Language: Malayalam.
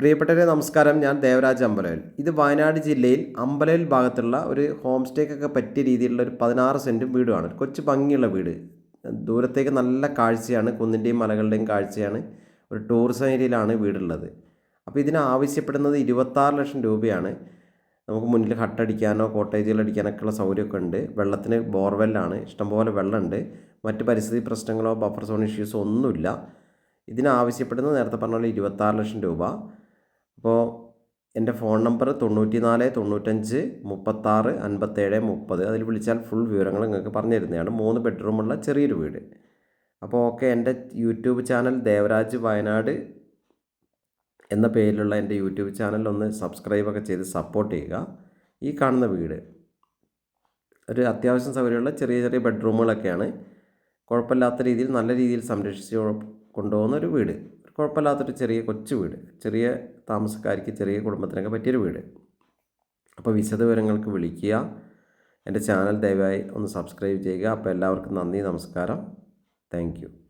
പ്രിയപ്പെട്ടവരെ നമസ്കാരം. ഞാൻ ദേവരാജ് അമ്പലവൽ ഇത് വയനാട് ജില്ലയിൽ അമ്പലവൽ ഭാഗത്തുള്ള ഒരു ഹോം സ്റ്റേക്കൊക്കെ പറ്റിയ രീതിയിലുള്ള ഒരു പതിനാറ് സെന്റ് വീടുമാണ്. കൊച്ചു ഭംഗിയുള്ള വീട്. ദൂരത്തേക്ക് നല്ല കാഴ്ചയാണ്. കുന്നിന്റെയും മലകളുടെയും കാഴ്ചയാണ്. ഒരു ടൂറിസം ഏരിയയിലാണ് വീടുള്ളത്. അപ്പോൾ ഇതിന് ആവശ്യപ്പെടുന്നത് ഇരുപത്താറ് ലക്ഷം രൂപയാണ്. നമുക്ക് മുന്നിൽ ഹട്ടടിക്കാനോ കോട്ടേജുകൾ അടിക്കാനൊക്കെ ഉള്ള സൗകര്യമൊക്കെ ഉണ്ട്. വെള്ളത്തിന് ബോർവെല്ലാണ് ഇഷ്ടംപോലെ വെള്ളമുണ്ട്. മറ്റ് പരിസ്ഥിതി പ്രശ്നങ്ങളോ ബഫർ സോൺ ഇഷ്യൂസോ ഒന്നുമില്ല. ഇതിനാവശ്യപ്പെടുന്നത് നേരത്തെ പറഞ്ഞ പോലെ ഇരുപത്താറ് ലക്ഷം രൂപ. എന്റെ ഫോൺ നമ്പർ തൊണ്ണൂറ്റി നാല് തൊണ്ണൂറ്റഞ്ച് മുപ്പത്താറ് അൻപത്തേഴ് മുപ്പത്. അതിൽ വിളിച്ചാൽ ഫുൾ വിവരങ്ങൾ നിങ്ങൾക്ക് പറഞ്ഞു തരുന്നതാണ് മൂന്ന് ബെഡ്റൂമുള്ള ചെറിയൊരു വീട്. അപ്പോൾ ഓക്കെ എന്റെ യൂട്യൂബ് ചാനൽ ദേവരാജ് വയനാട് എന്ന പേരിലുള്ള എന്റെ യൂട്യൂബ് ചാനൽ ഒന്ന് സബ്സ്ക്രൈബൊക്കെ ചെയ്ത് സപ്പോർട്ട് ചെയ്യുക. ഈ കാണുന്ന വീട് ഒരു അത്യാവശ്യം സൗകര്യമുള്ള ചെറിയ ചെറിയ ബെഡ്റൂമുകളൊക്കെയാണ് കുഴപ്പമില്ലാത്ത രീതിയിൽ നല്ല രീതിയിൽ സംരക്ഷിച്ച് കൊണ്ടുപോകുന്ന ഒരു വീട്. കുഴപ്പമില്ലാത്തൊരു ചെറിയ കൊച്ചു വീട് ചെറിയ താമസക്കാർക്ക് ചെറിയ കുടുംബത്തിനൊക്കെ പറ്റിയൊരു വീട്. അപ്പോൾ വിശദ വിവരങ്ങൾക്ക് വിളിക്കുക. എന്റെ ചാനൽ ദയവായി ഒന്ന് സബ്സ്ക്രൈബ് ചെയ്യുക. അപ്പോൾ എല്ലാവർക്കും നന്ദി നമസ്കാരം. താങ്ക്